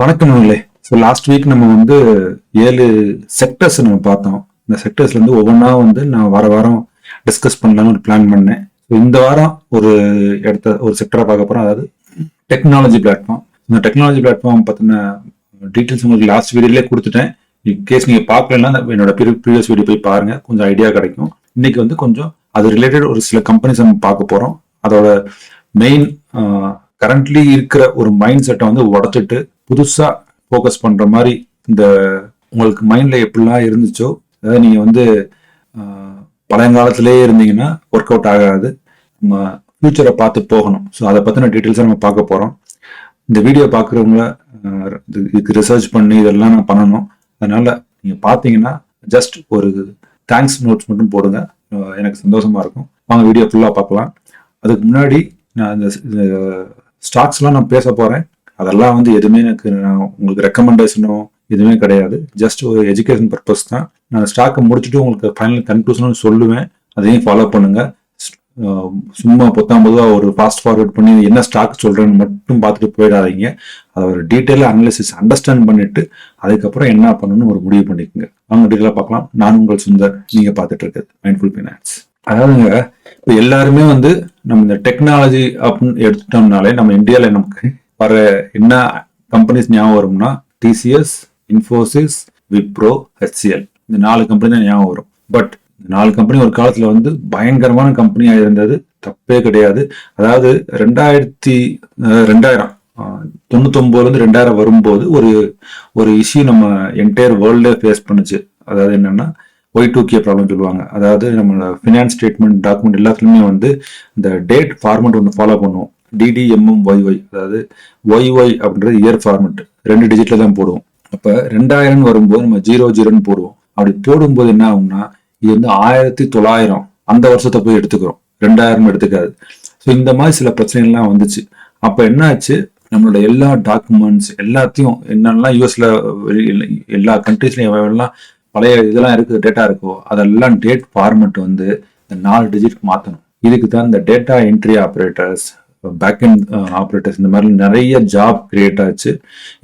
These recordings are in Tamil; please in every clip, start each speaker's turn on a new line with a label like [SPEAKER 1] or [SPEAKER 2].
[SPEAKER 1] வணக்கம் நண்பர்களே. ஸோ லாஸ்ட் வீக் நம்ம வந்து ஏழு செக்டர்ஸ் நம்ம பார்த்தோம். இந்த செக்டர்ஸ்ல இருந்து ஒவ்வொன்றா வந்து நான் வார வாரம் டிஸ்கஸ் பண்ணலாம்னு ஒரு பிளான் பண்ணேன். ஸோ இந்த வாரம் ஒரு இடத்த ஒரு செக்டரை பார்க்க போறோம். அதாவது டெக்னாலஜி பிளாட்ஃபார்ம் இந்த டெக்னாலஜி பிளாட்ஃபார்ம் பற்றின டீட்டெயில்ஸ் உங்களுக்கு லாஸ்ட் வீடியோலே கொடுத்துட்டேன். கேஸ் நீங்கள் பார்க்கலன்னா என்னோட ப்ரீவியஸ் வீடியோ போய் பாருங்க. கொஞ்சம் ஐடியா கிடைக்கும். இன்னைக்கு வந்து கொஞ்சம் அது ரிலேட்டட் ஒரு சில கம்பெனிஸ் நம்ம பார்க்க போறோம். அதோட மெயின் கரண்ட்லி இருக்கிற ஒரு மைண்ட் செட்டை வந்து உடச்சிட்டு புதுசாக ஃபோக்கஸ் பண்ணுற மாதிரி இந்த உங்களுக்கு மைண்டில் எப்படிலாம் இருந்துச்சோ அதாவது நீங்கள் வந்து ஆஹ், இருந்தீங்கன்னா ஒர்க் அவுட் ஆகாது. நம்ம ஃப்யூச்சரை பார்த்து போகணும். ஸோ அதை பற்றின டீட்டெயில்ஸை நம்ம பார்க்க போகிறோம் இந்த வீடியோ பார்க்குறவங்கள இதுக்கு ரிசர்ச் பண்ணி இதெல்லாம் நான் பண்ணணும். அதனால் நீங்கள் பார்த்தீங்கன்னா ஜஸ்ட் ஒரு தேங்க்ஸ் நோட்ஸ் மட்டும் போடுங்க. எனக்கு சந்தோஷமாக இருக்கும். வாங்க வீடியோ ஃபுல்லாக பார்க்கலாம். அதுக்கு முன்னாடி நான் இந்த ஸ்டாக்ஸ்லாம் நான் பேச போகிறேன் அதெல்லாம் வந்து எதுவுமே எனக்கு நான் உங்களுக்கு ரெக்கமெண்டேஷனோ எதுவுமே கிடையாது. ஜஸ்ட் ஒரு எஜுகேஷன் பர்பஸ் தான். நான் ஸ்டாக்கை முடிச்சுட்டு உங்களுக்கு ஃபைனல் கன்க்ளூஷனும் சொல்லுவேன். அதையும் ஃபாலோ பண்ணுங்க. சும்மா பொத்தாம் பொதுவாக ஒரு ஃபாஸ்ட் ஃபார்வர்ட் பண்ணி என்ன ஸ்டாக் சொல்றேன்னு மட்டும் பார்த்துட்டு போயிடாதீங்க. அதை ஒரு டீட்டெயிலாக அனலிசிஸ் அண்டர்ஸ்டாண்ட் பண்ணிட்டு அதுக்கப்புறம் என்ன பண்ணணும்னு ஒரு முடிவு பண்ணிக்கோங்க. அவங்க டீட்டெயிலாக பார்க்கலாம். நான் உங்கள் சுந்தர் நீங்க பார்த்துட்டு இருக்கிறது மைண்ட்ஃபுல் ஃபினான்ஸ் அதாவதுங்க இப்போ எல்லாருமே வந்து நம்ம இந்த டெக்னாலஜி அப்படின்னு எடுத்துட்டோம்னாலே நம்ம இந்தியாவில் நமக்கு வர என்ன கம்பெனிஸ் ஞாபகம் வரும்னா டிசிஎஸ் இன்ஃபோசிஸ் விப்ரோ ஹெச்சிஎல் இந்த நாலு கம்பெனி தான் ஞாபகம் வரும். பட் இந்த நாலு கம்பெனி ஒரு காலத்துல வந்து பயங்கரமான கம்பெனியா இருந்தது. தப்பே கிடையாது. அதாவது ரெண்டாயிரத்தி ரெண்டாயிரம் அஹ், இருந்து ரெண்டாயிரம் வரும்போது ஒரு ஒரு இஷ்யூ நம்ம என்டையர் வேர்ல்டே ஃபேஸ் பண்ணுச்சு. அதாவது என்னன்னா ஒய் டூ கே ப்ராப்ளம் சொல்லுவாங்க. அதாவது நம்ம ஃபினான்ஸ் ஸ்டேட்மெண்ட் டாக்குமெண்ட் எல்லாத்துலயுமே வந்து இந்த டேட் ஃபார்மெட் ஒன்று ஃபாலோ பண்ணுவோம். டிடிஎம்எம் ஒய்ஒய் அதாவது ஒய்ஒய் அப்படின்றது இயர் ஃபார்மெட் ரெண்டு டிஜிட்டில் தான் போடுவோம். அப்போ ரெண்டாயிரம் வரும்போது நம்ம ஜீரோ ஜீரோன்னு போடுவோம். அப்படி போடும்போது என்ன ஆகும்னா இது வந்து ஆயிரத்தி தொள்ளாயிரம் அந்த வருஷத்தை போய் எடுத்துக்கிறோம். ரெண்டாயிரம் எடுத்துக்காது. ஸோ இந்த மாதிரி சில பிரச்சனைகள்லாம் வந்துச்சு. அப்போ என்ன ஆச்சு? நம்மளோட எல்லா டாக்குமெண்ட்ஸ் எல்லாத்தையும் என்னெல்லாம் யூஎஸ்ல எல்லா கண்ட்ரீஸ்லையும் எல்லாம் பழைய இதெல்லாம் இருக்குது டேட்டா இருக்கோ அதெல்லாம் டேட் ஃபார்மெட் வந்து இந்த நாலு டிஜிட் மாற்றணும் இதுக்கு தான் இந்த data entry operators back end operators இந்த மாதிரி நிறைய ஜாப் கிரியேட் ஆச்சு.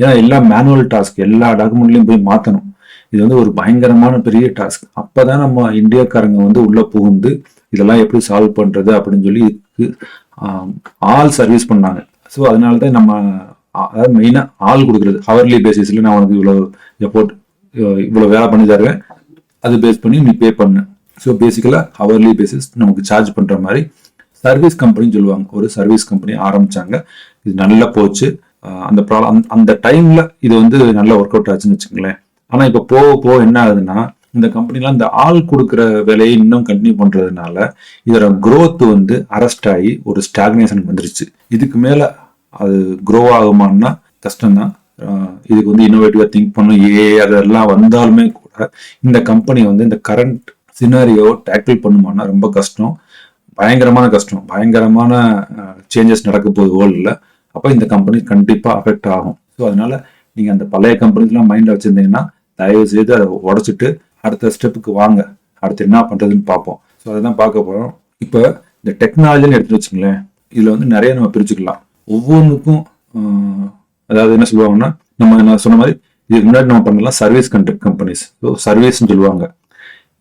[SPEAKER 1] ஏன்னா எல்லா மேனுவல் டாஸ்க் எல்லா டாக்குமெண்ட்லையும் போய் மாற்றணும் இது வந்து ஒரு பயங்கரமான பெரிய டாஸ்க் அப்பதான் நம்ம இந்தியாக்காரங்க வந்து உள்ளே புகுந்து இதெல்லாம் எப்படி சால்வ் பண்ணுறது அப்படின்னு சொல்லி ஆள் சர்வீஸ் பண்ணாங்க. ஸோ அதனால தான் நம்ம அதாவது மெயினாக ஆள் கொடுக்குறது. ஹவர்லி பேசிஸில் நான் உனக்கு இவ்வளோ எஃபோர்ட் இவ்வளோ வேலை பண்ணி தருவேன். அது பேஸ் பண்ணி நீ பே பண்ணு. ஸோ பேசிக்கலாக ஹவர்லி பேசிஸ் நமக்கு சார்ஜ் பண்ணுற மாதிரி சர்வீஸ் கம்பெனின்னு சொல்லுவாங்க. ஒரு சர்வீஸ் கம்பெனி ஆரம்பிச்சாங்க. இது நல்லா போச்சு. அந்த ப்ராப்ளம் அந்த டைம்ல இது வந்து நல்லா ஒர்க் அவுட் ஆச்சுன்னு வச்சுங்களேன் ஆனா இப்போ போக போக என்ன ஆகுதுன்னா இந்த கம்பெனிலாம் இந்த ஆள் கொடுக்குற வேலையை இன்னும் கண்டினியூ பண்றதுனால இதோட growth வந்து அரெஸ்ட் ஆகி ஒரு ஸ்டாக்னேஷன் வந்துருச்சு. இதுக்கு மேல அது க்ரோ ஆகுமான்னா கஷ்டம்தான். இதுக்கு வந்து இன்னோவேட்டிவா திங்க் பண்ணும் ஏ அதெல்லாம் வந்தாலுமே கூட இந்த கம்பெனி வந்து இந்த கரண்ட் சினாரியோ டேக்கிள் பண்ணுமான்னா ரொம்ப கஷ்டம். பயங்கரமான கஷ்டம். பயங்கரமான சேஞ்சஸ் நடக்க போகுது வேர்ல்டில் அப்போ இந்த கம்பெனி கண்டிப்பாக அஃபெக்ட் ஆகும். ஸோ அதனால நீங்கள் அந்த பழைய கம்பெனிஸ்லாம் மைண்டில் வச்சுருந்தீங்கன்னா தயவு செய்து அதை உடச்சிட்டு அடுத்த ஸ்டெப்புக்கு வாங்க. அடுத்து என்ன பண்ணுறதுன்னு பார்ப்போம். ஸோ அதை தான் பார்க்க போகிறோம் இப்போ இந்த டெக்னாலஜின்னு எடுத்து வச்சுங்களேன் இதில் வந்து நிறைய நம்ம பிரிச்சுக்கலாம். ஒவ்வொன்றுக்கும் அதாவது என்ன சொல்லுவாங்கன்னா நம்ம நான் சொன்ன மாதிரி இதுக்கு முன்னாடி நம்ம பண்ணலாம் சர்வீஸ் கண்டக்ட் கம்பெனிஸ் ஸோ சர்வீஸ்னு சொல்லுவாங்க.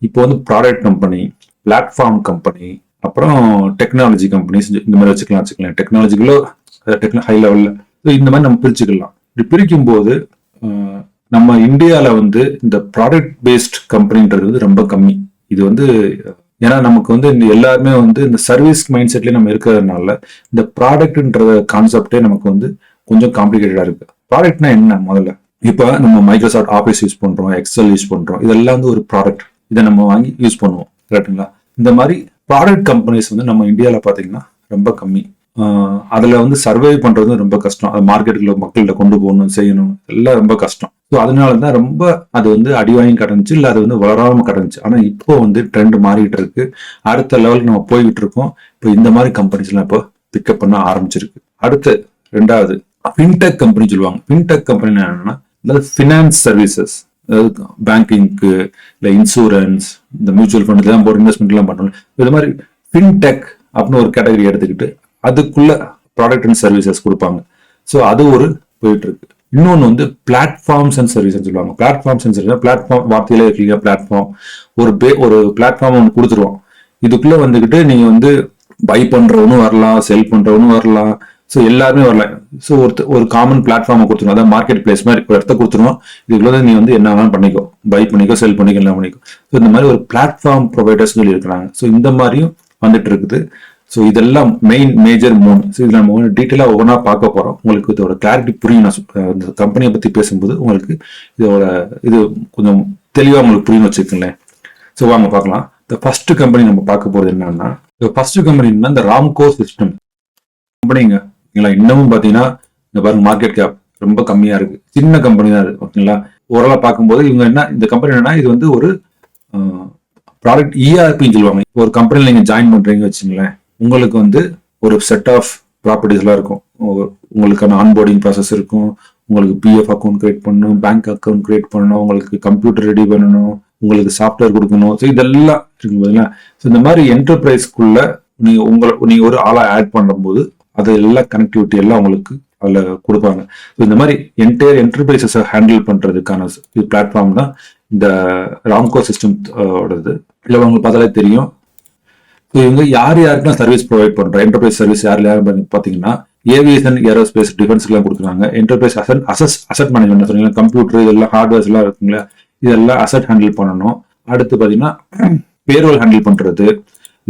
[SPEAKER 1] இப்போ வந்து ப்ராடக்ட் கம்பெனி பிளாட்ஃபார்ம் கம்பெனி அப்புறம் டெக்னாலஜி கம்பெனிஸ் இந்த மாதிரி வச்சுக்கலாம் வச்சுக்கலாம். டெக்னாலஜிகளோ டெக்னா ஹை லெவலில் இந்த மாதிரி நம்ம பிரிச்சுக்கலாம். இப்படி பிரிக்கும் போது நம்ம இந்தியாவில் வந்து இந்த ப்ராடக்ட் பேஸ்ட் கம்பெனின்றது வந்து ரொம்ப கம்மி. இது வந்து ஏன்னா நமக்கு வந்து இந்த எல்லாருமே வந்து இந்த சர்வீஸ் மைண்ட் செட்லேயே நம்ம இருக்கிறதுனால இந்த ப்ராடக்ட்ன்ற கான்செப்டே நமக்கு வந்து கொஞ்சம் காம்ப்ளிகேட்டடாக இருக்கு. ப்ராடக்ட்னா என்ன? முதல்ல. இப்போ நம்ம மைக்ரோசாஃப்ட் ஆஃபீஸ் யூஸ் பண்ணுறோம் எக்ஸல் யூஸ் பண்ணுறோம் இதெல்லாம் வந்து ஒரு ப்ராடக்ட் இதை நம்ம வாங்கி யூஸ் பண்ணுவோம். கரெக்ட்டுங்களா இந்த மாதிரி ப்ராடக்ட் கம்பெனிஸ் வந்து நம்ம இந்தியாவில் பார்த்தீங்கன்னா ரொம்ப கம்மி. அதில் வந்து சர்வே பண்ணுறது ரொம்ப கஷ்டம். அது மார்க்கெட்டுக்குள்ள மக்கள்கிட்ட கொண்டு போகணும் செய்யணும். எல்லாம் ரொம்ப கஷ்டம். ஸோ அதனால தான் ரொம்ப அது வந்து அடிவாயும் கடந்துச்சு இல்லை அது வந்து வளராமல் கடந்துச்சு ஆனால் இப்போ வந்து ட்ரெண்ட் மாறிக்கிட்டு இருக்கு. அடுத்த லெவலுக்கு நம்ம போய்கிட்டு இருக்கோம். இப்போ இந்த மாதிரி கம்பெனிஸ்லாம் இப்போ பிக்கப் பண்ண ஆரம்பிச்சிருக்கு. அடுத்து ரெண்டாவது ஃபின்டெக் கம்பெனி சொல்லுவாங்க. ஃபின்டெக் கம்பெனி என்னன்னா அதாவது ஃபினான்ஸ் சர்வீசஸ் பேங்கிங்க்கு இல்லை இன்சூரன்ஸ் இந்த மியூச்சுவல் ஃபண்ட் இதெல்லாம் போட்டு இன்வெஸ்ட்மெண்ட்லாம் பண்ணணும். இது மாதிரி ஃபின்டெக் அப்படின்னு ஒரு கேட்டகரி எடுத்துக்கிட்டு அதுக்குள்ள ப்ராடக்ட் அண்ட் சர்வீசஸ் கொடுப்பாங்க. ஸோ அது ஒரு போயிட்டு இருக்கு இன்னொன்று வந்து பிளாட்ஃபார்ம்ஸ் அண்ட் சர்வீஸ்னு சொல்லுவாங்க. பிளாட்ஃபார்ம்ஸ் அண்ட் சர்வீஸ் பிளாட்ஃபார்ம் வார்த்தையிலே இருக்கீங்க பிளாட்ஃபார்ம் ஒரு பே ஒரு பிளாட்ஃபார்ம் ஒன்று கொடுத்துருவோம். இதுக்குள்ளே வந்துக்கிட்டு நீங்கள் வந்து பை பண்ணுறவனும் வரலாம் செல் பண்ணுறவனும் வரலாம். ஸோ எல்லாருமே வரலாம் ஸோ ஒருத்தர் ஒரு காமன் பிளாட்ஃபார்மை கொடுத்துருவோம் அதாவது மார்க்கெட் பிளேஸ் மாதிரி ஒரு இடத்த கொடுத்துருவோம். இதுக்குள்ள நீ வந்து என்ன வேணாலும் பண்ணிக்கோ. பை பண்ணிக்கோ செல் பண்ணிக்கோ எல்லாம் பண்ணிக்கோ. ஸோ இந்த மாதிரி ஒரு பிளாட்ஃபார்ம் ப்ரொவைடர்ஸ் சொல்லி இருக்கிறாங்க ஸோ இந்த மாதிரியும் வந்துட்டு இருக்குது. ஸோ இதெல்லாம் மெயின் மேஜர் மூணு ஸோ இதில் நம்ம டீட்டெயிலாக ஒவ்வொன்றா பார்க்க போகிறோம் உங்களுக்கு இதோட கிளாரிட்டி புரியும். நான் இந்த கம்பெனியை பற்றி பேசும்போது உங்களுக்கு இதோட இது கொஞ்சம் தெளிவாக உங்களுக்கு புரியும் வச்சுக்கோங்களேன். ஸோ வாங்க பார்க்கலாம். இந்த ஃபர்ஸ்ட் கம்பெனி நம்ம பார்க்க போகிறது என்னன்னா இந்த ஃபர்ஸ்ட் கம்பெனின்னா இந்த ராம்கோ சிஸ்டம் கம்பெனிங்க ஓகேங்களா? இன்னமும் பார்த்தீங்கன்னா இந்த பாருங்க மார்க்கெட் கேப் ரொம்ப கம்மியா இருக்கு. சின்ன கம்பெனி தான் அது ஓகேங்களா? ஓரளவு பார்க்கும்போது இவங்க என்ன இந்த கம்பெனி என்னன்னா இது வந்து ஒரு ப்ராடக்ட் இஆர்பின்னு சொல்லுவாங்க. இப்போ ஒரு கம்பெனியில் நீங்கள் ஜாயின் பண்ணுறீங்க வச்சுங்களேன் உங்களுக்கு வந்து ஒரு செட் ஆஃப் ப்ராப்பர்ட்டிஸ்லாம் இருக்கும். உங்களுக்கான ஆன்போர்டிங் ப்ராசஸ் இருக்கும். உங்களுக்கு பிஎஃப் அக்கௌண்ட் கிரியேட் பண்ணணும் பேங்க் அக்கௌண்ட் கிரியேட் பண்ணணும் உங்களுக்கு கம்ப்யூட்டர் ரெடி பண்ணணும் உங்களுக்கு சாஃப்ட்வேர் கொடுக்கணும். ஸோ இதெல்லாம் இருக்கு பார்த்தீங்களா ஸோ இந்த மாதிரி என்டர்பிரைஸ்க்குள்ள நீங்கள் உங்களை நீங்கள் ஒரு ஆளாக ஆட் பண்ணும்போது அது எல்லாம் கனெக்டிவிட்டி எல்லாம் உங்களுக்கு அதில் கொடுப்பாங்க. ஸோ இந்த மாதிரி என்டையர் என்டர்பிரைசஸை ஹேண்டில் பண்ணுறதுக்கான இது பிளாட்ஃபார்ம் தான் இந்த ராம்கோ சிஸ்டம் ஓடது. இல்லை உங்களுக்கு பார்த்தாலே தெரியும். ஸோ இவங்க யார் யாருக்கெல்லாம் சர்வீஸ் ப்ரொவைட் பண்ணுறோம் என்டர்பிரைஸ் சர்வீஸ் யார் யார் பார்த்தீங்கன்னா ஏவியேஷன் ஏரோஸ்பேஸ் டிஃபென்ஸ்க்குலாம் கொடுக்குறாங்க enterprise asset assess asset management சொன்னீங்கன்னா கம்ப்யூட்டர் இதெல்லாம் ஹார்ட்வேர்ஸ் எல்லாம் இருக்குங்களா? இதெல்லாம் அசட் ஹேண்டில் பண்ணணும். அடுத்து பார்த்தீங்கன்னா பேரோல் ஹேண்டில் பண்ணுறது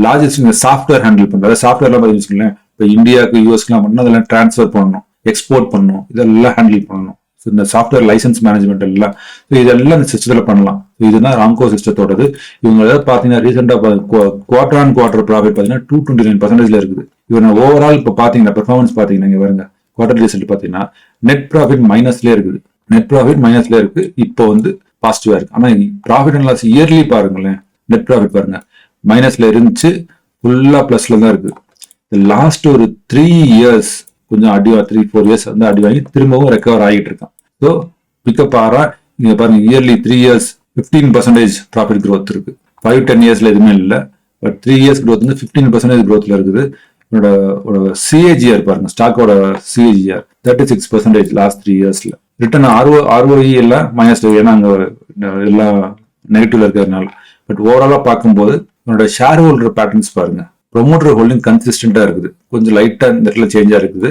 [SPEAKER 1] லாஜிஸ்டிக் சாஃப்ட்வேர் ஹேண்டில் பண்ணுறது சாஃப்ட்வேர்லாம் பார்த்தீங்கன்னா இப்போ இந்தியாவுக்கு யூஎஸ்க்குலாம் பண்ணணும் அதெல்லாம் ட்ரான்ஸ்ஃபர் பண்ணணும் எக்ஸ்போர்ட் பண்ணணும் இதெல்லாம் ஹேண்டில் பண்ணணும். ஸோ இந்த சாஃப்ட்வேர் லைசன்ஸ் மேனேஜ்மெண்ட் எல்லாம் ஸோ இதெல்லாம் இந்த சிஸ்டத்தில் பண்ணலாம். ஸோ இதுதான் ராம்கோ சிஸ்டத்தோடது இவங்க ஏதாவது பார்த்தீங்கன்னா ரீசெண்டாக குவார்டர் ஆன் குவார்டர் ப்ராஃபிட் பார்த்தீங்கன்னா டூ டுவெண்ட்டி நைன் பர்சன்டேஜில் இருக்குது. இவங்க ஓவரால் இப்போ பார்த்தீங்கன்னா பெர்ஃபார்மன்ஸ் பார்த்தீங்கன்னா இங்கே வருங்க குவார்டர் ரிசல்ட் பார்த்தீங்கன்னா நெட் ப்ராஃபிட் மைனஸ்லேயே இருக்குது. நெட் ப்ராஃபிட் மைனஸ்ல இருக்கு இப்போ வந்து பாசிட்டிவா இருக்கு. ஆனா ப்ராஃபிட் அண்ட் லாஸ் இயர்லி பாருங்களேன் நெட் ப்ராஃபிட் பாருங்க மைனஸ்ல இருந்துச்சு ஃபுல்லா பிளஸ்ல தான் இருக்கு லாஸ்ட் ஒரு த்ரீ இயர்ஸ் கொஞ்சம் அடி த்ரீ ஃபோர் இயர்ஸ் வந்து அடி வாங்கி திரும்பவும் ரெக்கவர் ஆகிட்டு இருக்கான். ஸோ பிக்கப் ஆறா நீங்க பாருங்க yearly three years fifteen percentage profit growth இருக்கு. ஃபைவ் டென் இயர்ஸ்ல எதுவுமே இல்லை. பட் த்ரீ இயர்ஸ் க்ரோத் வந்து ஃபிஃப்டீன் பர்சன்டேஜ் growthல இருக்குது. என்னோட சிஏஜிஆர் பாருங்க ஸ்டாக்கோட CAGR thirty six percentage last three இயர்ஸ்ல ரிட்டர்ன் ஆர்ஓ ஆர்ஓஇ எல்லாம் மைனஸ் ஏன்னா அங்க எல்லாம் நெகட்டிவ்ல இருக்கிறதுனால. பட் ஓவராலா பார்க்கும்போது என்னோட ஷேர் ஹோல்டர் பேட்டர்ன்ஸ் பாருங்க. ப்ரொமோட்டர் ஹோல்டிங் கன்சிஸ்டண்டா இருக்குது. கொஞ்சம் லைட்டா இந்த இடத்துல சேஞ்சா இருக்குது.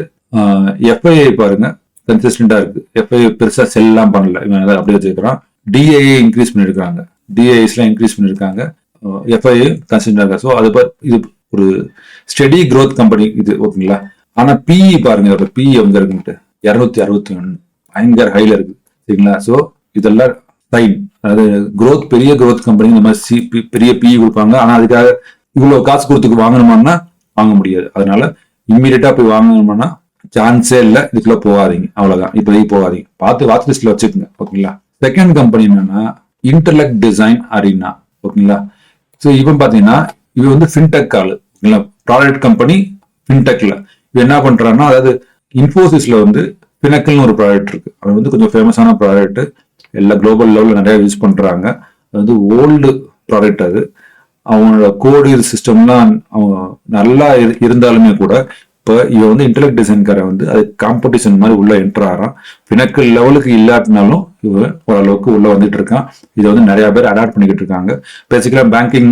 [SPEAKER 1] எஃப்ஐஐ பாருங்க கன்சிஸ்டண்டா இருக்கு எஃப்ஐஐ பெருசா செல் எல்லாம் பண்ணல. இவன் அப்படியே வச்சுக்கிறான் டிஐஏ இன்க்ரீஸ் பண்ணிருக்காங்க. டிஐஎஸ்லாம் இன்க்ரீஸ் பண்ணிருக்காங்க எஃப்ஐஐ கன்சிஸ்டண்டா இருக்கா? ஸோ அது பா- இது ஒரு ஸ்டெடி க்ரோத் கம்பெனி இது ஓகேங்களா? ஆனா பிஇ பாருங்க இதோட பிஇ எங்க இருக்குன்ட்டு. இருநூத்தி அறுபத்தி ஒன்று பயங்கர ஹைல இருக்கு. சரிங்களா? ஸோ இதெல்லாம் சைன் அதாவது க்ரோத் பெரிய க்ரோத் கம்பெனி இந்த மாதிரி சி பி- பெரிய பிஇ கொடுப்பாங்க. ஆனா அதுக்காக இவ்வளவு காசு கொடுத்துக்கு வாங்கணுமான்னா வாங்க முடியாது. அதனால இம்மீடியட்டா போய் வாங்கணுமான்னா சான்ஸே இல்லை. இதுக்குள்ள போகாதீங்க. அவ்வளவுதான். இப்போதைக்கு போகாதீங்க. பார்த்து வாட்ச் லிஸ்ட்ல வச்சுக்கோங்க. ஓகேங்களா? செகண்ட் கம்பெனி என்னன்னா இன்டர்லெக்ட் டிசைன் அரினா ஓகேங்களா? ஸோ இவன் பாத்தீங்கன்னா இவன் வந்து ஃபின்டெக் ஆளு. ஓகேங்களா? ப்ராடக்ட் கம்பெனி ஃபின்டெக்ல இவன் என்ன பண்றான்னா அதாவது இன்ஃபோசிஸ்ல வந்து பினக்கல்னு ஒரு ப்ராடக்ட் இருக்கு. அது வந்து கொஞ்சம் ஃபேமஸான ப்ராடக்ட் எல்லா குளோபல் லெவலில் நிறைய யூஸ் பண்றாங்க. அது வந்து ஓல்டு ப்ராடக்ட் அது. அவனோட கோடு சிஸ்டம்லாம் அவங்க நல்லா இரு- இருந்தாலுமே கூட இப்போ இவன் வந்து இன்டலெக்ட் டிசைன்காரன் வந்து அது காம்படிஷன் மாதிரி உள்ள என்டர் ஆகிறான் பினக்கல் லெவலுக்கு இல்லாட்டினாலும் இவன் ஓரளவுக்கு உள்ள வந்துட்டு இருக்கான். இதை வந்து நிறைய பேர் அடாப்ட் பண்ணிக்கிட்டு இருக்காங்க. பேசிக்கலாம் பேங்கிங்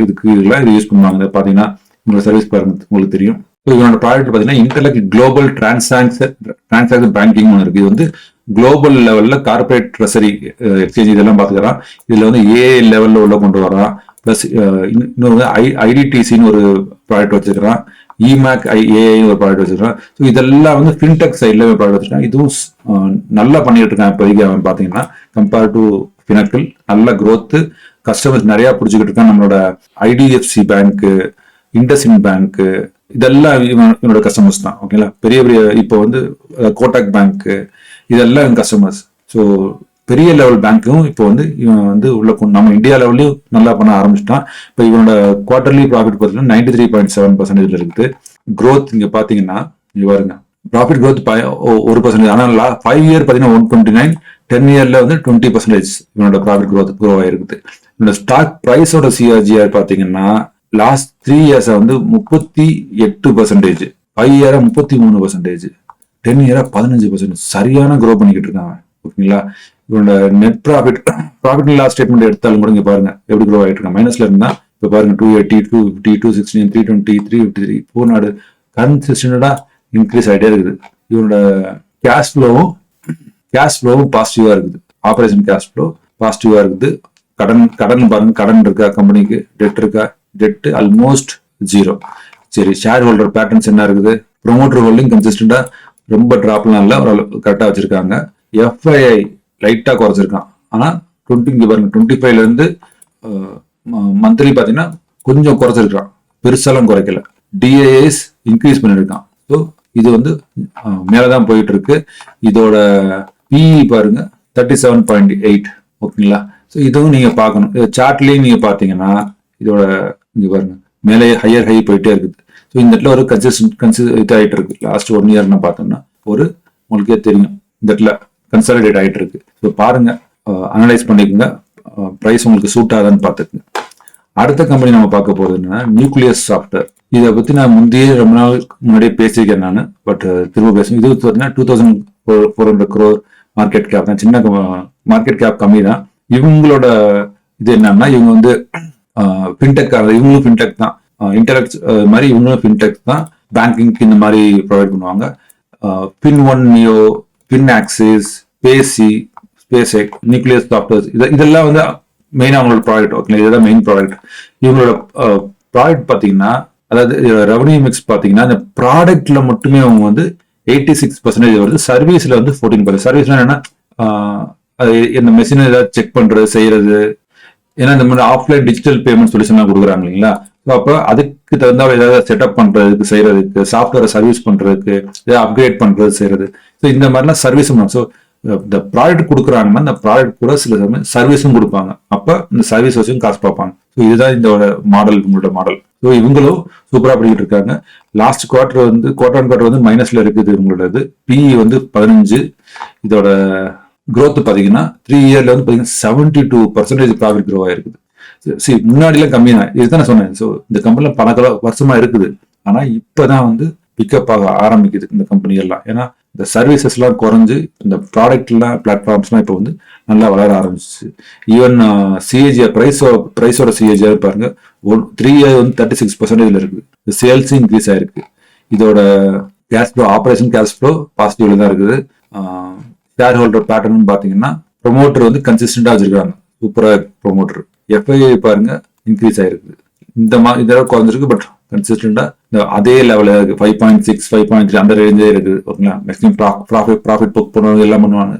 [SPEAKER 1] இதுக்கு இதெல்லாம் இது யூஸ் பண்ணுவாங்க. பார்த்தீங்கன்னா உங்களோட சர்வீஸ் பாருங்க உங்களுக்கு தெரியும். So, இவனோட ப்ராடக்ட் பார்த்தீங்கன்னா Intellect global transaction transaction banking ஒன்று இருக்கு. இது வந்து குளோபல் லெவலில் கார்பரேட் ட்ரெஸரி எக்ஸ்சேஞ்ச் இதெல்லாம் பார்த்துக்கிறான் இதில் வந்து ஏஐ லெவலில் உள்ள கொண்டு வரான் ப்ளஸ் uh, இன்னொரு ஐ ஐடிடிசின்னு ஒரு ப்ராடக்ட் வச்சிருக்கிறான். இமேக் ஐ ஏஐன்னு ஒரு ப்ராடக்ட் வச்சுருக்கான் ஸோ இதெல்லாம் வந்து ஃபின்டெக் சைடில் ப்ராடக்ட் வச்சுருக்கான் இதுவும் நல்லா பண்ணிட்டு இருக்கான் இப்போதைக்கு அவன் பார்த்தீங்கன்னா கம்பேர் டு பினக்கிள் நல்ல க்ரோத்து கஸ்டமர்ஸ் நிறையா பிடிச்சிக்கிட்டு இருக்கான். நம்மளோட ஐடிஎஃப்சி பேங்க்கு இண்டஸ்இன் பேங்க்கு இதெல்லாம் இவன் இவனோட கஸ்டமர்ஸ் தான். ஓகேங்களா பெரிய பெரிய இப்போ வந்து கோட்டாக் பேங்க்கு இதெல்லாம் கஸ்டமர்ஸ் ஸோ பெரிய லெவல் பேங்க்கும் இப்போ வந்து இவன் வந்து உள்ள கொண்டு நம்ம இந்தியா லெவல்லையும் நல்லா பண்ண ஆரம்பிச்சிட்டான். இப்போ இவனோட குவார்டர்லி ப்ராஃபிட் பார்த்தீங்கன்னா ninety three point seven percentage இருக்குது. க்ரோத் இங்கே பார்த்தீங்கன்னா இங்கே பாருங்க. ப்ராஃபிட் க்ரோத் ஒரு பர்சன்டேஜ் ஆனால் ஃபைவ் இயர் பார்த்தீங்கன்னா ஒன் டுவெண்ட்டி நைன் டென் இயரில் வந்து டுவெண்ட்டி பர்சன்டேஜ் இவனோட ப்ராஃபிட் க்ரோத் க்ரோ ஆகிருக்குது இந்த ஸ்டாக் ப்ரைஸோட சிஆர்ஜிஆர் பார்த்தீங்கன்னா லாஸ்ட் த்ரீ இயர்ஸை வந்து முப்பத்தி எட்டு பர்சன்டேஜ் ஃபைவ் இயரா முப்பத்தி மூணு பர்சன்டேஜ் டென் இயரா பதினஞ்சு பர்சன்டேஜ் சரியான க்ரோ பண்ணிக்கிட்டு இருக்காங்க ஓகேங்களா? இவனோட net profit profit loss statement எடுத்தாலும் கூட இங்கே பாருங்க எப்படி க்ரோ ஆகிட்டு இருக்காங்க மைனஸ்ல இருந்தா இப்போ பாருங்க two eighty two fifty two sixteen three twenty three fifty three four நாடு கன்சிஸ்டண்டா இன்க்ரீஸ் ஆகிட்டே இருக்குது. இவனோட கேஷ் ஃப்ளோவும் கேஷ் ஃப்ளோவும் பாசிட்டிவா இருக்குது. ஆபரேஷன் கேஷ் ஃப்ளோ பாசிட்டிவா இருக்குது. கடன் கடன் பாருங்க கடன் இருக்கா கம்பெனிக்கு டெட் இருக்கா டெட் ஆல்மோஸ்ட் ஜீரோ சரி ஷேர் ஹோல்டர் பேட்டர்ன்ஸ் என்ன இருக்குது? ப்ரொமோட்டர் ஹோல்டிங் கன்சிஸ்டண்டா ரொம்ப டிராப்லாம் இல்லை ஓரளவு கரெக்டாக வச்சிருக்காங்க. எஃப்ஐஐ லைட்டாக குறைச்சிருக்கான். ஆனால் டுவெண்ட்டி இங்கே பாருங்க டுவெண்ட்டி ஃபைவ்லேருந்து மந்த்லி பார்த்தீங்கன்னா கொஞ்சம் குறைச்சிருக்கான். பெருசாலாம் குறைக்கல. டிஏஎஸ் இன்க்ரீஸ் பண்ணியிருக்கான் ஸோ இது வந்து மேலே தான் போயிட்டு இருக்கு இதோட பிஇ பாருங்க தேர்ட்டி செவன் பாயிண்ட் எயிட் ஓகேங்களா? ஸோ இதுவும் நீங்கள் பார்க்கணும். சார்ட்லேயும் நீங்கள் பார்த்தீங்கன்னா இதோட இங்கே பாருங்க மேலே ஹையர் ஹை போயிட்டே இருக்குது. ஸோ இந்த இடத்துல ஒரு கன்சிஸ்டன் கன்சி இதாகிட்டு இருக்கு லாஸ்ட் ஒன் இயர்னு பார்த்தோம்னா ஒரு உங்களுக்கே தெரியும். இந்த இடத்துல கன்சாலிடேட் ஆகிட்டு இருக்கு ஸோ பாருங்க அனலைஸ் பண்ணிக்கோங்க. ப்ரைஸ் உங்களுக்கு சூட் ஆகுதான்னு பார்த்துக்குங்க. அடுத்த கம்பெனி நம்ம பார்க்க போகிறது என்னன்னா நியூக்ளியஸ் சாஃப்ட்வேர் இதை பற்றி நான் முந்தைய ரொம்ப நாள் முன்னாடியே பேசியிருக்கேன் நான். பட் திரும்ப பேசுவேன் இது பார்த்தீங்கன்னா two thousand four hundred crore market cap தான் சின்ன மார்க்கெட் கேப் கம்மி தான். இவங்களோட இது என்னன்னா இவங்க வந்து ஃபின்டெக் இவங்களும் ஃபின்டெக் தான். இன்டெலக்ட் மாதிரி இவங்களும் ஃபின்டெக் தான். பேங்கிங்க்கு இந்த மாதிரி ப்ரொவைட் பண்ணுவாங்க. பின் ஒன் நியோ பின்ஆக்சிஸ் பேசி ஸ்பேசெக் நியூக்ளியஸ் சாஃப்ட்வேர்ஸ் இது இதெல்லாம் வந்து மெயினாக அவங்களோட ப்ராடக்ட் ஓகே இதுதான் மெயின் ப்ராடக்ட் இவங்களோட ப்ராடக்ட் பார்த்தீங்கன்னா அதாவது ரெவன்யூ மிக்ஸ் பார்த்தீங்கன்னா இந்த ப்ராடக்ட்ல மட்டுமே அவங்க வந்து எயிட்டி சிக்ஸ் பர்சன்டேஜ் வருது சர்வீஸ்ல வந்து ஃபோர்டீன் பர்சன்ட் சர்வீஸ்ல என்னன்னா அது இந்த மெஷினை ஏதாவது செக் பண்றது செய்யறது ஏன்னா இந்த மாதிரி ஆஃப்லைன் டிஜிட்டல் பேமெண்ட் சொல்யூஷன் கொடுக்குறாங்க இல்லைங்களா? அப்போ அதுக்கு தகுந்த ஏதாவது செட்டப் பண்றதுக்கு செய்யறதுக்கு சாஃப்ட்வேரை சர்வீஸ் பண்றதுக்கு ஏதாவது அப்கிரேட் பண்றது செய்யறது. ஸோ இந்த மாதிரிலாம் சர்வீஸும் ஸோ இந்த ப்ராடக்ட் கொடுக்குறாங்கன்னா இந்த ப்ராடக்ட் கூட சில சமயம் சர்வீஸும் கொடுப்பாங்க. அப்போ இந்த சர்வீஸ் வச்சும் காசு பார்ப்பாங்க. ஸோ இதுதான் இந்த மாடல் இவங்களோட மாடல் ஸோ இவங்களும் சூப்பராக பண்ணிட்டு இருக்காங்க. லாஸ்ட் குவார்டர் வந்து குவார்டர் அண்ட் குவார்டர் வந்து மைனஸ்ல இருக்குது இவங்களோட பிஇ வந்து பதினஞ்சு. இதோட க்ரோத் பார்த்தீங்கன்னா த்ரீ இயர்ல வந்து பார்த்தீங்கன்னா seventy two percentage profit grow ஆயிருக்குது சரி முன்னாடிலாம் கம்மி தான். இதுதான் சொன்னேன். ஸோ இந்த கம்பெனிலாம் பல கல வருஷமா இருக்குது. இப்போ தான் வந்து பிக்கப் ஆக ஆரம்பிக்குது இந்த கம்பெனி எல்லாம். ஏன்னா இந்த சர்வீசஸ்லாம் குறைஞ்சு இந்த ப்ராடக்ட்லாம் பிளாட்ஃபார்ம்ஸ்லாம் இப்போ வந்து நல்லா வளர ஆரம்பிச்சிச்சு. ஈவன் சிஏஜிஆர் ப்ரைஸோ ப்ரைஸோட சிஏஜிஆர் பாருங்க ஒன் த்ரீ இயர் வந்து தேர்ட்டி சிக்ஸ் பர்சன்டேஜ்ல இருக்குது சேல்ஸும் இன்க்ரீஸ் ஆயிருக்கு. இதோட cash flow operation cash flow பாசிட்டிவ்ல தான் இருக்குது. ஷேர் ஹோல்டர் பேட்டர்ன் பார்த்தீங்கன்னா ப்ரொமோட்டர் வந்து கன்சிஸ்டண்டாக வச்சிருக்காங்க. சூப்பராக ப்ரொமோட்டர் எஃப்ஐஐ பாருங்க இன்க்ரீஸ் ஆயிருக்கு. இந்த மா இதெல்லாம் குறைஞ்சிருக்கு பட் கன்சிஸ்டண்டா அதே லெவலில் இருக்கு. Five point six five point three அந்த ரேஞ்சே இருக்குது. ஓகேங்களா? மேக்ஸிமம் ப்ராஃபிட் ப்ராஃபிட் புக் பண்ணுவாங்க எல்லாம் பண்ணுவாங்க.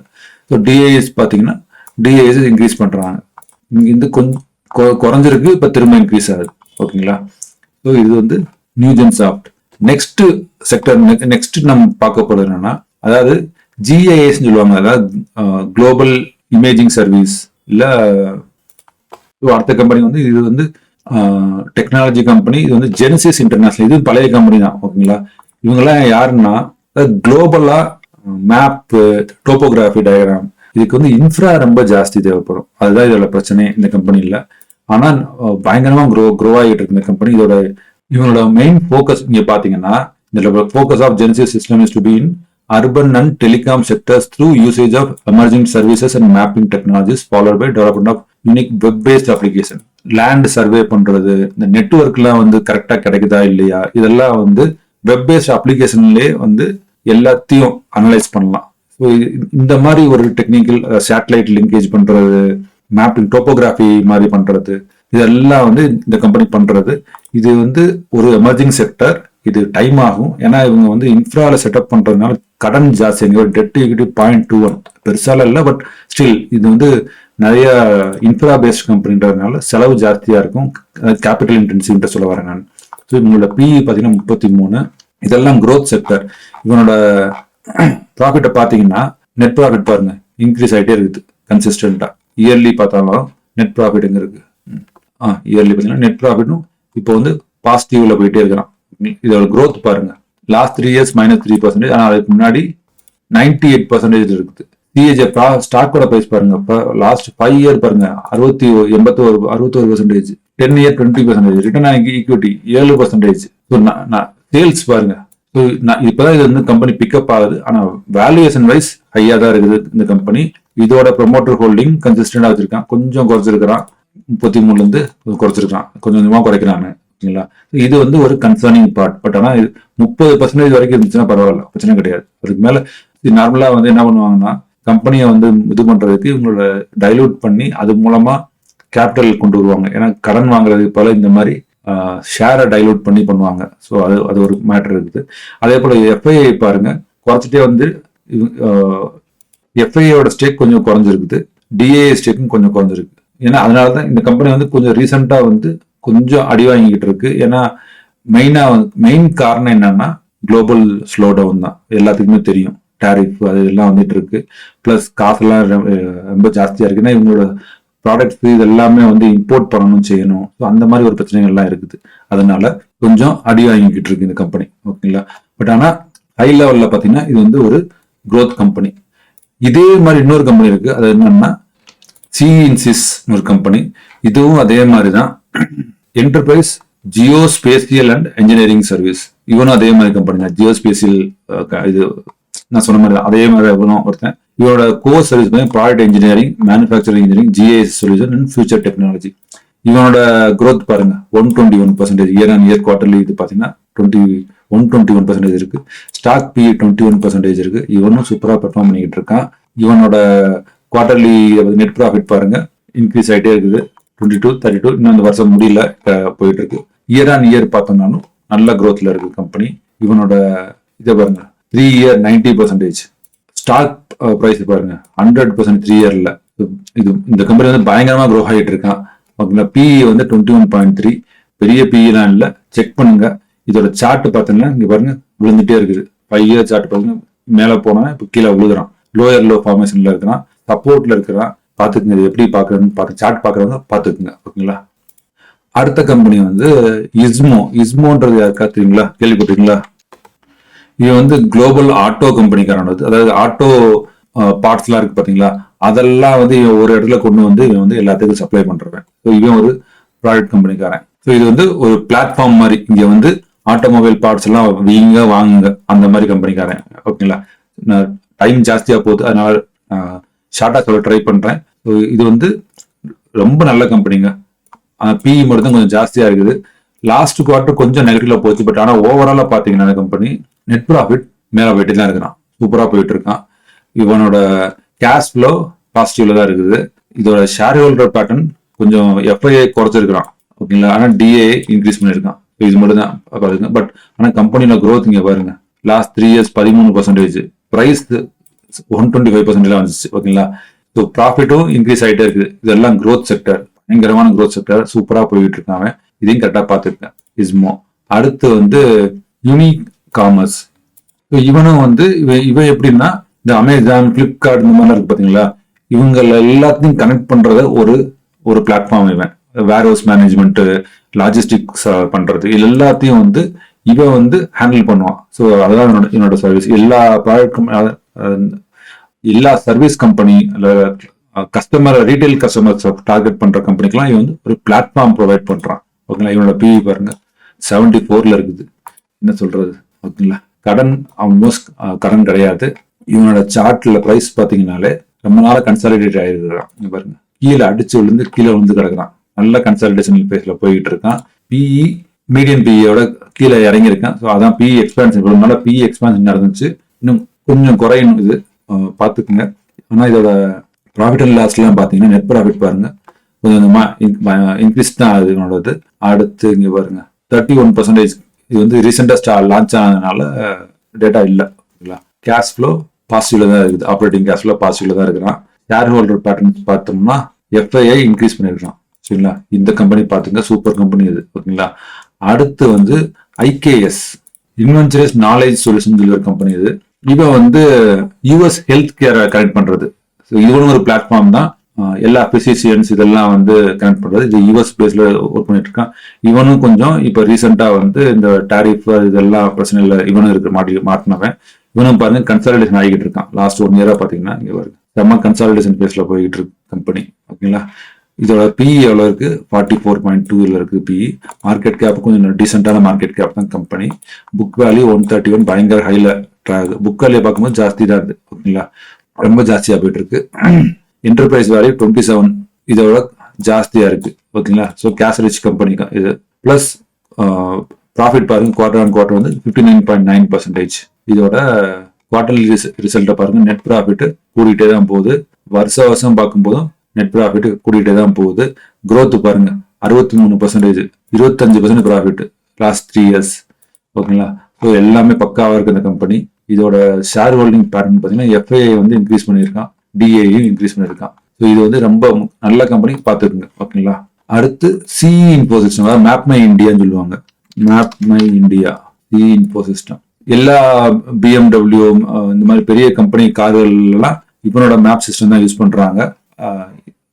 [SPEAKER 1] ஸோ டிஏஎஸ் பார்த்தீங்கன்னா டிஏஎஸ் இன்க்ரீஸ் பண்ணுறாங்க இந்த கொஞ்சம் குறைஞ்சிருக்கு இப்போ திரும்ப இன்க்ரீஸ் ஆகுது. ஓகேங்களா? ஸோ இது வந்து Newgen soft next sector next நம்ம பார்க்க போறது என்னன்னா அதாவது ஜிஐஎஸ் சொல்லுவாங்க. அதாவது குளோபல் இமேஜிங் சர்வீஸ் இல்லை அடுத்த கம்பெனி வந்து இது வந்து டெக்னாலஜி கம்பெனி இது வந்து ஜெனசிஸ் இன்டர்நேஷனல் இது பழைய கம்பெனி தான் ஓகேங்களா? இவங்கெல்லாம் யாருன்னா குளோபலாக மேப்பு டோப்போகிராஃபி டயக்ராம் இதுக்கு வந்து இன்ஃப்ரா ரொம்ப ஜாஸ்தி தேவைப்படும். அதுதான் இதோட பிரச்சனை இந்த கம்பெனியில் ஆனால் பயங்கரமாக க்ரோ க்ரோ ஆகிட்டு இருக்கு இந்த கம்பெனி இதோட இவங்களோட மெயின் ஃபோக்கஸ் இங்கே பார்த்தீங்கன்னா இந்த focus of Genesys system is to be in urban and telecom sectors through usage of emerging services and mapping technologies followed by development of unique web based application land survey பண்றது இந்த நெட்ஒர்க்லாம் வந்து கரெக்டா கிடைக்குதா இல்லையா? இதெல்லாம் வந்து வெப் பேஸ்ட் அப்ளிகேஷன்லேயே வந்து எல்லாத்தையும் அனலைஸ் பண்ணலாம். ஸோ இந்த மாதிரி ஒரு டெக்னிக்கல் சேட்டலைட் லிங்கேஜ் பண்றது மேப்பிங் டோப்போகிராஃபி மாதிரி பண்றது இதெல்லாம் வந்து இந்த கம்பெனி பண்றது. இது வந்து ஒரு எமர்ஜிங் செக்டர் இது டைம் ஆகும். ஏன்னா இவங்க வந்து இன்ஃப்ரால செட்டப் பண்றதுனால கடன் ஜாஸ்தி. Debt equity point two one பெருசால இல்லை பட் ஸ்டில் இது வந்து நிறைய இன்ஃப்ரா பேஸ்ட் கம்பெனின்றதுனால செலவு ஜாஸ்தியாக இருக்கும். கேபிட்டல் இன்டென்சிவ்ன்ற சொல்ல வரேன் நான். ஸோ இவங்களோட பிஇ பார்த்தீங்கன்னா முப்பத்தி மூணு. இதெல்லாம் க்ரோத் செக்டர் இவனோட ப்ராஃபிட்டை பார்த்தீங்கன்னா நெட் ப்ராஃபிட் பாருங்க. இன்க்ரீஸ் ஆகிட்டே இருக்குது. கன்சிஸ்டண்டாக இயர்லி பார்த்தாலும் நெட் ப்ராஃபிட்டுங்க இருக்கு. ஆ இயர்லி பார்த்தீங்கன்னா நெட் ப்ராஃபிட்டும் இப்போ வந்து பாசிட்டிவ்ல போயிட்டே இருக்கிறான் இதோட க்ரோத் பாருங்க. Last three years minus three percentage ஆனால் அதுக்கு முன்னாடி நைன்டி எயிட் பர்சன்டேஜ் இருக்குது. சிஏஜே ஸ்டாக்கோட ப்ரைஸ் பாருங்க. லாஸ்ட் ஃபைவ் இயர் பாருங்க அறுபத்தி எண்பத்தோரு அறுபத்தோரு percentage ten year twenty percentage return ஆகி ஈக்விட்டி ஏழு பர்சன்டேஜ் சேல்ஸ் பாருங்க. இப்பதான் இது வந்து கம்பெனி பிக்கப் ஆகுது. ஆனா வேல்யூவேஷன் வைஸ் ஹையா தான் இருக்குது இந்த கம்பெனி இதோட ப்ரொமோட்டர் ஹோல்டிங் கன்சிஸ்டண்டா வச்சிருக்கான். கொஞ்சம் குறைச்சிருக்கிறான். முப்பத்தி மூணுல இருந்து குறைச்சிருக்கான் கொஞ்சம் கொஞ்சமா குறைக்கிறாங்க ஓகேங்களா இது வந்து ஒரு கன்சர்னிங் பார்ட் பட் ஆனா இது முப்பது பர்சன்டேஜ் வரைக்கும் இருந்துச்சுன்னா பரவாயில்ல. பிரச்சனை கிடையாது. அதுக்கு மேல இது நார்மலா வந்து என்ன பண்ணுவாங்கன்னா கம்பெனியை வந்து இது பண்றதுக்கு இவங்களோட டைலூட் பண்ணி அது மூலமா கேபிட்டல் கொண்டு வருவாங்க. ஏன்னா கடன் வாங்குறதுக்கு போல இந்த மாதிரி ஷேரை டைலூட் பண்ணி பண்ணுவாங்க. ஸோ அது அது ஒரு மேட்டர் இருக்குது. அதே போல எஃப்ஐஐ பாருங்க குறைச்சிட்டே வந்து எஃப்ஐயோட ஸ்டேக் கொஞ்சம் குறைஞ்சிருக்குது. டிஏ ஸ்டேக்கும் கொஞ்சம் குறைஞ்சிருக்கு. ஏன்னா அதனால தான் இந்த கம்பெனி வந்து கொஞ்சம் ரீசெண்டாக வந்து கொஞ்சம் அடி வாங்கிக்கிட்டு இருக்கு. ஏன்னா மெயினாக மெயின் காரணம் என்னன்னா குளோபல் ஸ்லோ டவுன் தான். எல்லாத்துக்குமே தெரியும். டேரிஃப் அது எல்லாம் வந்துட்டு இருக்கு பிளஸ் காசெல்லாம் ரொம்ப ஜாஸ்தியாக ஜாஸ்தியா இவங்களோட ப்ராடக்ட்ஸ் இது எல்லாமே வந்து இம்போர்ட் பண்ணணும் செய்யணும். ஸோ அந்த மாதிரி ஒரு பிரச்சனைகள்லாம் இருக்குது. அதனால கொஞ்சம் அடி வாங்கிக்கிட்டு இருக்கு இந்த கம்பெனி ஓகேங்களா பட் ஆனால் ஹை லெவலில் பார்த்தீங்கன்னா இது வந்து ஒரு க்ரோத் கம்பெனி இதே மாதிரி இன்னொரு கம்பெனி இருக்கு. அது என்னன்னா சிஇன்சிஸ் ஒரு கம்பெனி இதுவும் அதே மாதிரி தான். Enterprise geospatial and engineering service இவனும் அதே மாதிரி கம்பெனி தான். ஜியோ ஸ்பேசியல் இது நான் சொன்ன மாதிரி தான். அதே மாதிரி இவனும் ஒருத்தன். இவனோட கோர் சர்வீஸ் வந்து product engineering manufacturing engineering GIS solution and future technology இவனோட growth பாருங்க. One twenty one percentage year on year quarterly இது பார்த்தீங்கன்னா twenty one twenty one percentage இருக்கு. Stock P twenty one percentage இருக்கு. இவனும் சூப்பரா பெர்ஃபார்ம் பண்ணிக்கிட்டு இருக்கான். இவனோட குவார்டர்லி நெட் ப்ராஃபிட் பாருங்க. இன்க்ரீஸ் ஆயிட்டே இருக்குது. டுவெண்ட்டி டூ தேர்ட்டி டூ இன்னும் இந்த வருஷம் முடியல. போயிட்டு இருக்கு. இயர் ஆன் இயர் பார்த்தோம்னாலும் நல்ல growthல இருக்கு கம்பெனி இவனோட இதை பாருங்க. Three year ninety percentage stock price பாருங்க. ஹண்ட்ரட் பர்சன்ட் த்ரீ இயர்ல இது இந்த கம்பெனி வந்து பயங்கரமா க்ரோ ஆகிட்டு இருக்கான். ஓகேங்களா? பிஇ வந்து டுவெண்ட்டி ஒன் பாயிண்ட் த்ரீ பெரிய பிஇலாம் இல்லை. செக் பண்ணுங்க. இதோட சார்ட் பார்த்தீங்கன்னா இங்க பாருங்க விழுந்துட்டே இருக்குது. ஃபைவ் இயர் சார்ட் பாருங்க. மேலே போனா இப்போ கீழே விழுதுறான் லோயர் லோ ஃபார்மேஷன்ல இருக்கிறான் சப்போர்ட்ல இருக்கிறான். பார்த்துக்குங்க. இது எப்படி பார்க்குறதுன்னு பார்த்து சார்ட் பார்க்கறவங்க பார்த்துக்குங்க. ஓகேங்களா? அடுத்த கம்பெனி வந்து இஸ்மோ இஸ்மோன்றது யாருக்கா தெரியுங்களா? கேள்விப்பட்டீங்களா இது வந்து குளோபல் ஆட்டோ கம்பெனிக்காரனது அதாவது ஆட்டோ பார்ட்ஸ் எல்லாம் இருக்கு பாத்தீங்களா? அதெல்லாம் வந்து இவன் ஒரு இடத்துல கொண்டு வந்து இவன் வந்து எல்லாத்துக்கும் சப்ளை பண்றவன். ஸோ இவன் ஒரு ப்ராடக்ட் கம்பெனிக்காரன் ஸோ இது வந்து ஒரு பிளாட்ஃபார்ம் மாதிரி. இங்க வந்து ஆட்டோமொபைல் பார்ட்ஸ் எல்லாம் வீங்க வாங்குங்க. அந்த மாதிரி கம்பெனிக்காரன் ஓகேங்களா? நான் டைம் ஜாஸ்தியா போகுது. அதனால ஷார்ட்டா சொல்ல ட்ரை பண்றேன். ஸோ இது வந்து ரொம்ப நல்ல கம்பெனிங்க பிஇ மட்டும்தான் கொஞ்சம் ஜாஸ்தியா இருக்குது. லாஸ்ட் குவார்டர் கொஞ்சம் நெகட்டிவ்ல போச்சு. பட் ஆனால் ஓவராலா பாத்தீங்கன்னா அந்த கம்பெனி நெட் ப்ராஃபிட் மேலே போயிட்டு தான் இருக்கிறான். சூப்பராக போயிட்டு இருக்கான் இவனோட கேஷ் ஃப்ளோ பாசிட்டிவ்ல தான் இருக்குது. இதோட ஷேர் ஹோல்டர் பேட்டர்ன் கொஞ்சம் எஃப்ஐஐ குறைச்சிருக்கிறான். ஓகேங்களா ஆனால் டிஏ இன்க்ரீஸ் பண்ணியிருக்கான். இது மட்டும் தான் பாருங்க பட் ஆனால் கம்பெனியோட க்ரோத் இங்கே பாருங்க. லாஸ்ட் த்ரீ இயர்ஸ் பதிமூணு percentage price one twenty five percentage வந்துச்சு. ஓகேங்களா ஸோ ப்ராஃபிட்டும் இன்க்ரீஸ் ஆகிட்டே இருக்குது. இதெல்லாம் க்ரோத் செக்டர் பயங்கரமான க்ரோத் செக்டர் சூப்பராக போயிட்டு இருக்காங்க இதையும் கரெக்டாக பார்த்துருக்கேன். இஸ்மோ அடுத்து வந்து யூனிக் காமர்ஸ் இவனும் வந்து இவன் இவன் எப்படின்னா இந்த அமேசான் பிளிப்கார்ட் இந்த மாதிரிலாம் இருக்கு பாத்தீங்களா? இவங்க எல்லாத்தையும் கனெக்ட் பண்றத ஒரு ஒரு பிளாட்ஃபார்ம் இவன். வேர் ஹவுஸ் மேனேஜ்மெண்ட் லாஜிஸ்டிக்ஸ் பண்றது. இது எல்லாத்தையும் வந்து இவன் வந்து ஹேண்டில் பண்ணுவான். ஸோ அதான் என்னோட என்னோட சர்வீஸ் எல்லா ப்ராடக்ட்டும் எல்லா service company customer retail customers target பண்ற கம்பெனிக்கெல்லாம் இவன் வந்து ஒரு பிளாட்ஃபார்ம் ப்ரொவைட் பண்றான். ஓகேங்களா? இவனோட பிவி பாருங்க. செவன்டி ஃபோர்ல இருக்குது. என்ன சொல்றது? ஓகேங்களா? கடன் ஆல்மோஸ்ட் கடன் கிடையாது. இவனோட சார்ட்ல பிரைஸ் பார்த்தீங்கன்னாலே ரொம்ப நாளாக கன்சாலிடேட் ஆயிருக்கிறான். பாருங்க. கீழே அடிச்சு விழுந்து கீழே விழுந்து கிடக்குறான். நல்ல கன்சாலிடேஷன் பேஸ்ல போயிட்டு இருக்கான். பிஇ மீடியம் பிஇயோட கீழே இறங்கியிருக்கான். ஸோ அதான் பிஇ எக்ஸ்பான்ஷன் இவ்வளோ பிஇ எக்ஸ்பான்ஷன் நடந்துச்சு. இன்னும் கொஞ்சம் குறையணும் இது. அஹ் பாத்துக்குங்க ஆனா இதோட ப்ராஃபிட் அண்ட் லாஸ்லாம் பாத்தீங்கன்னா நெட் ப்ராஃபிட் பாருங்க. கொஞ்சம் கொஞ்சமா இன்க்ரீஸ் தான் ஆகுது என்னோடது அடுத்து இங்க பாருங்க. தேர்ட்டி ஒன் பர்சன்டேஜ் இது வந்து ரீசெண்டாக ஸ்டா லான்ச் ஆனதுனால டேட்டா இல்லை. ஓகேங்களா கேஷ் ஃப்ளோ பாசிட்டிவ்ல தான் இருக்குது. ஆப்ரேட்டிங் கேஷ் ஃப்ளோ பாசிட்டிவ்ல தான் இருக்கிறான். ஷேர் ஹோல்டர் பேட்டர்ன் பார்த்தோம்னா எஃப்ஐஐ இன்க்ரீஸ் பண்ணிருக்கான் சரிங்களா? இந்த கம்பெனி பார்த்துங்க. சூப்பர் கம்பெனி இது ஓகேங்களா? அடுத்து வந்து ஐகேஎஸ் இன்வென்ச்சரஸ் நாலேஜ் சொல்யூஷன் சொல்லி ஒரு கம்பெனி இது இவன் வந்து யூஎஸ் ஹெல்த் கேரை கனெக்ட் பண்றது. ஸோ இவனும் ஒரு பிளாட்ஃபார்ம் தான். எல்லா பிசிசியன்ஸ் இதெல்லாம் வந்து கனெக்ட் பண்ணுறது இது யூஎஸ் பேஸில் ஒர்க் பண்ணிட்டு இருக்கான் இவனும் கொஞ்சம் இப்போ ரீசெண்டாக வந்து இந்த டாரிஃப் இதெல்லாம் பிரச்சனையில் இவனும் இருக்கு மாட்டி மாட்டினவன். இவனும் பாருங்க கன்சாலிடேஷன் ஆகிட்டு இருக்கான். லாஸ்ட் ஒன் இயராக பார்த்தீங்கன்னா இங்கே வருது செம்ம கன்சாலிடேஷன் பேஸில் போய்கிட்டு இருக்கு கம்பெனி ஓகேங்களா? இதோட பிஇ எவ்வளோ இருக்கு? ஃபார்ட்டி ஃபோர் பாயிண்ட் டூவில் இருக்கு பிஇ மார்க்கெட் கேப் கொஞ்சம் டீசெண்டான மார்க்கெட் கேப் தான் company book value one thirty one பயங்கர ஹைல ட்ராக் புக் வேல்யூ பார்க்கும்போது ஜாஸ்தி தான் இருக்கு ஓகேங்களா? ரொம்ப ஜாஸ்தியாக போயிட்டு இருக்கு. என்டர்பிரைஸ் வேல்யூ டுவெண்ட்டி செவன் இதோட ஜாஸ்தியா இருக்கு ஓகேங்களா? ஸோ கேஷ் ரிச் கம்பெனி இது. பிளஸ் ப்ராஃபிட் பாருங்க குவார்டர் ஆன் குவார்டர் வந்து fifty nine point nine percentage இதோட குவார்டர்லி ரிசல்ட்டை பாருங்க நெட் ப்ராஃபிட் கூடிட்டே தான் போகுது. வருஷ வருஷம் பார்க்கும்போதும் நெட் ப்ராஃபிட் கூடிட்டே தான் போகுது. க்ரோத் பாருங்க அறுபத்தி மூணு பர்சன்டேஜ் இருபத்தஞ்சு percent profit last three years ஓகேங்களா? ஸோ எல்லாமே பக்காவாக இருக்கு இந்த கம்பெனி இதோட ஷேர் ஹோல்டிங் பேட்டர்ன் பார்த்தீங்கன்னா எஃப்ஐஐ வந்து இன்க்ரீஸ் பண்ணியிருக்கான். டிஏயும் இன்க்ரீஸ் பண்ணியிருக்கான். ஸோ இது வந்து ரொம்ப நல்ல கம்பெனி பார்த்துருங்க ஓகேங்களா? அடுத்து சி இன்ஃபோசிஸ்டம் அதாவது மேப் மை இந்தியான்னு சொல்லுவாங்க. Map my India C infosystem எல்லா பிஎம்டபிள்யூ இந்த மாதிரி பெரிய கம்பெனி கார்கள்லாம் இவனோட மேப் சிஸ்டம் தான் யூஸ் பண்றாங்க.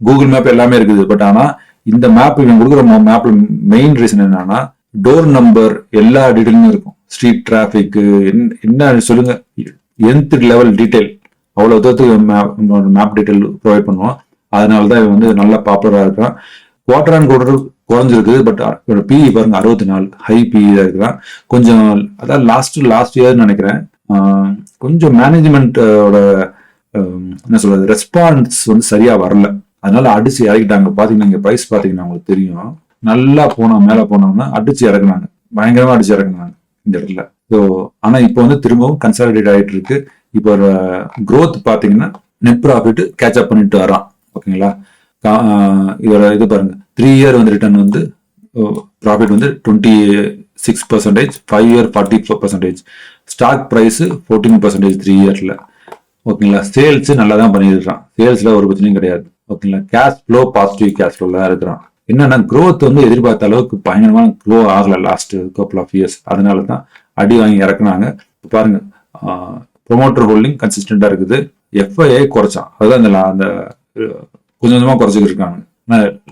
[SPEAKER 1] கூகுள் மேப் எல்லாமே இருக்குது பட் ஆனால் இந்த மேப் இவன் கொடுக்குற மேப்ல மெயின் ரீசன் என்னன்னா டோர் நம்பர் எல்லா டீட்டெயிலுமே இருக்கும். ஸ்ட்ரீட் டிராபிக் என்ன சொல்லுங்க எந்த லெவல் டீட்டெயில் அவ்வளோ தூரத்துக்கு மேப் மேப் டீட்டெயில் ப்ரொவைட் பண்ணுவோம். அதனால தான் இவன் வந்து நல்லா பாப்புலராக இருக்கான். குவார்டர் அண்ட் குவார்டர் குறைஞ்சிருக்கு பட் uh, பிஇ பாருங்க அறுபத்தி நாலு ஹை பிஇ தான் இருக்கிறான். கொஞ்சம் அதான் லாஸ்ட் லாஸ்ட் இயர் நினைக்கிறேன். கொஞ்சம் மேனேஜ்மெண்ட்டோட என்ன சொல்றது ரெஸ்பான்ஸ் வந்து சரியா வரல. அதனால அடிச்சு இறக்கிட்டாங்க. பாத்தீங்கன்னா இங்க பிரைஸ் பாத்தீங்கன்னா உங்களுக்கு தெரியும். நல்லா போனா மேல போனோம்னா அடிச்சு இறக்குனாங்க. பயங்கரமா அடிச்சு இறக்குனாங்க இந்த இடத்துல. ஸோ ஆனா இப்போ வந்து திரும்பவும் கன்சாலிடேட் ஆயிட்டு இருக்கு. இப்போ க்ரோத் பார்த்தீங்கன்னா நெட் ப்ராஃபிட் கேட்ச் அப் பண்ணிட்டு வரான். ஓகேங்களா? கா- இதோட இது பாருங்க. த்ரீ இயர் வந்து ரிட்டர்ன் வந்து ப்ராஃபிட் வந்து twenty six percentage five year forty four percentage stock price fourteen percentage three இயரில் ஓகேங்களா? சேல்ஸு நல்லா தான் பண்ணியிருக்கிறான் சேல்ஸில் ஒரு பிரச்சனையும் கிடையாது. ஓகேங்களா? கேஷ் ஃப்ளோ பாசிட்டிவ் கேஷ் ஃப்ளோல தான் இருக்கிறான். என்னன்னா க்ரோத் வந்து எதிர்பார்த்த அளவுக்கு பயங்கரமான க்ரோ ஆகலை லாஸ்ட் கப்பல் ஆஃப் இயர்ஸ் அதனால தான் அடி வாங்கி இறக்குனாங்க. இப்ப பாருங்க ப்ரொமோட்டர் ஹோல்டிங் கன்சிஸ்டண்டாக இருக்குது. எஃப்ஐஐ குறைச்சான். அதுதான் அந்த அந்த கொஞ்சம் கொஞ்சமாக குறைச்சிக்கிட்டு இருக்காங்க.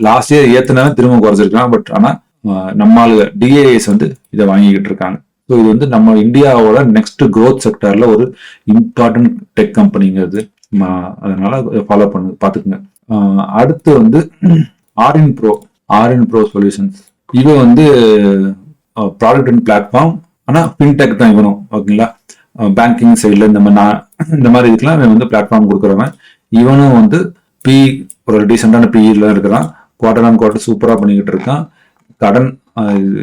[SPEAKER 1] லாஸ்ட் இயர் ஏத்தனவன் திரும்ப குறைச்சிருக்கான். பட் ஆனால் அஹ், நம்ம ஆளுங்க டிஏஎஸ் வந்து இதை வாங்கிக்கிட்டு இருக்காங்க. ஸோ இது வந்து நம்ம இந்தியாவோட நெக்ஸ்ட் க்ரோத் செக்டரில் ஒரு இம்பார்ட்டன்ட் டெக் கம்பெனிங்கிறது அதனால ஃபாலோ பண்ணு பார்த்துக்குங்க. அடுத்து வந்து Aurionpro Aurionpro solutions இது வந்து ப்ராடக்ட் அண்ட் பிளாட்ஃபார்ம் ஆனால் ஃபின்டெக் தான் இவனும் ஓகேங்களா பேங்கிங் சைடில் இந்த மாதிரி நான் இந்த மாதிரி இதுக்கெலாம் இவன் வந்து பிளாட்ஃபார்ம் கொடுக்குறவன். இவனும் வந்து பி ஒரு டீசெண்டான பிஇல இருக்கிறான். குவார்டர் ஆன் குவார்டர் சூப்பராக பண்ணிக்கிட்டு இருக்கான். கடன் இது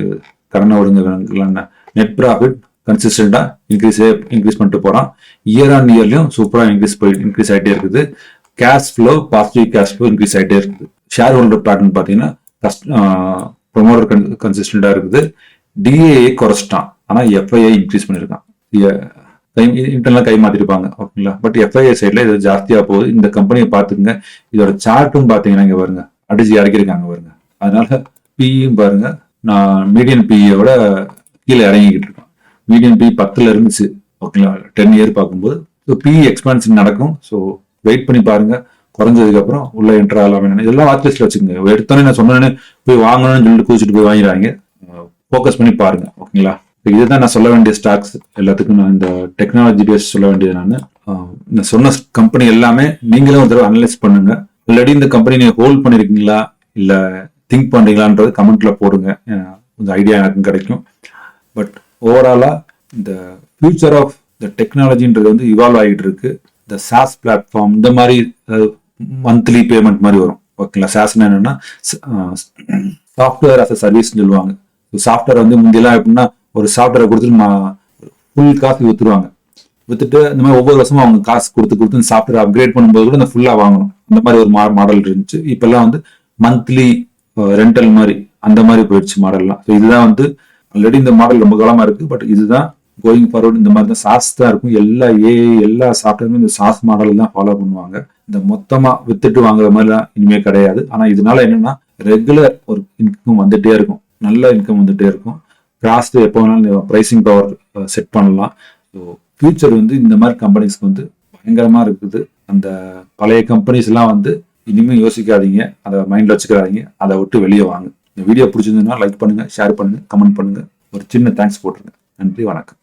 [SPEAKER 1] கடனை ஒடுங்க நெட் ப்ராஃபிட் கன்சிஸ்டண்டாக இன்க்ரீஸ் இன்க்ரீஸ் பண்ணிட்டு போகிறான் இயர் ஆன் இயர்லையும் சூப்பராக இன்க்ரீஸ் போய் இன்க்ரீஸ் ஆகிட்டே இருக்குது. Cash flow positive cash flow increase ஆகிட்டே இருக்குது. ஷேர் ஹோல்டர் பேட்டர்ன் பார்த்தீங்கன்னா கஸ்ட் ப்ரொமோட்டர் கன் கன்சிஸ்டண்டாக இருக்குது. டிஏஏ குறைச்சிட்டான். ஆனால் எஃப்ஐஐ இன்க்ரீஸ் பண்ணியிருக்கான். கை இன்டர்னலாக கை மாத்திருப்பாங்க. ஓகேங்களா பட் எஃப்ஐஏ சைடில் இது ஜாஸ்தியாக போகுது. இந்த கம்பெனியை பார்த்துக்குங்க. இதோட சார்ட்டும் பார்த்தீங்கன்னா இங்கே பாருங்க. அடிச்சு இறக்கிருக்காங்க பாருங்க. அதனால பியும் பாருங்க. நான் மீடியன் பியோட கீழே இறங்கிக்கிட்டு இருக்கோம். மீடியன் பி பத்தில் இருந்துச்சு. ஓகேங்களா டென் இயர் பார்க்கும்போது. ஸோ பி எக்ஸ்பான்ஷன் நடக்கும். ஸோ வெயிட் பண்ணி பாருங்க. குறைஞ்சதுக்கு அப்புறம் உள்ள என்ட்ரு ஆகலாம் இதெல்லாம் வாட்ச் வச்சுக்கோங்க. எடுத்தோன்னே நான் சொன்னேன்னு போய் வாங்கணும்னு சொல்லிட்டு கூச்சிட்டு போய் வாங்கிடுறாங்க. ஃபோக்கஸ் பண்ணி பாருங்க. ஓகேங்களா இதுதான் நான் சொல்ல வேண்டிய ஸ்டாக்ஸ் எல்லாத்துக்கும் நான் இந்த டெக்னாலஜி பேஸ் சொல்ல வேண்டியது நான் நான் சொன்ன கம்பெனி எல்லாமே நீங்களும் ஒரு தடவை அனலைஸ் பண்ணுங்க. ஆல்ரெடி இந்த கம்பெனி நீங்க ஹோல்ட் பண்ணிருக்கீங்களா? இல்ல திங்க் பண்றீங்களான்றது கமெண்ட்ல போடுங்க. கொஞ்சம் ஐடியா எனக்கும் கிடைக்கும். பட் ஓவராலா இந்த ஃபியூச்சர் ஆஃப் த டெக்னாலஜின்றது வந்து இவால்வ் ஆகிட்டு இருக்கு. இந்த சாஸ் பிளாட்ஃபார்ம் இந்த மாதிரி மந்த்லி பேமெண்ட் மாதிரி வரும். ஓகேங்களா சாஸ்னா என்னன்னா சாஃப்ட்வேர் அஸ் அ சர்வீஸ்னு சொல்லுவாங்க. சாஃப்ட்வேர் வந்து முந்தியெல்லாம் எப்படின்னா ஒரு சாஃப்ட்வேரை கொடுத்துட்டு ஃபுல் காசு வித்துருவாங்க. வித்துட்டு இந்த மாதிரி ஒவ்வொரு வருஷமும் அவங்க காசு கொடுத்து கொடுத்து சாஃப்ட்வேர் அப்கிரேட் பண்ணும்போது கூட இந்த ஃபுல்லாக வாங்கணும். அந்த மாதிரி ஒரு மாடல் இருந்துச்சு. இப்பெல்லாம் வந்து மந்த்லி ரெண்டல் மாதிரி அந்த மாதிரி போயிடுச்சு மாடல்லாம் ஸோ இதுதான் வந்து ஆல்ரெடி இந்த மாடல் ரொம்ப காலமாக இருக்குது பட் இதுதான் கோயிங் ஃபார்வர்டு இந்த மாதிரி தான் சாஸ் தான் இருக்கும். எல்லா ஏ எல்லா சாஃப்ட்வேருமே இந்த சாஸ் மாடல் தான் ஃபாலோ பண்ணுவாங்க. இந்த மொத்தமாக வித்துட்டு வாங்குற மாதிரிலாம் இனிமேல் கிடையாது. ஆனால் இதனால என்னன்னா ரெகுலர் ஒரு இன்கம் வந்துட்டே இருக்கும். நல்ல இன்கம் வந்துட்டே இருக்கும். கிராஸ்ட் எப்போ வேணாலும் ப்ரைசிங் பவர் செட் பண்ணலாம். ஸோ ஃபியூச்சர் வந்து இந்த மாதிரி கம்பெனிஸ்க்கு வந்து பயங்கரமாக இருக்குது. அந்த பழைய கம்பெனிஸ்லாம் வந்து இனிமேல் யோசிக்காதீங்க. அதை மைண்டில் வச்சுக்காதீங்க. அதை விட்டு வெளியே வாங்க. இந்த வீடியோ பிடிச்சிருந்ததுன்னா லைக் பண்ணுங்கள் ஷேர் பண்ணுங்கள் கமெண்ட் பண்ணுங்கள் ஒரு சின்ன தேங்க்ஸ் போட்டுருங்க. நன்றி வணக்கம்.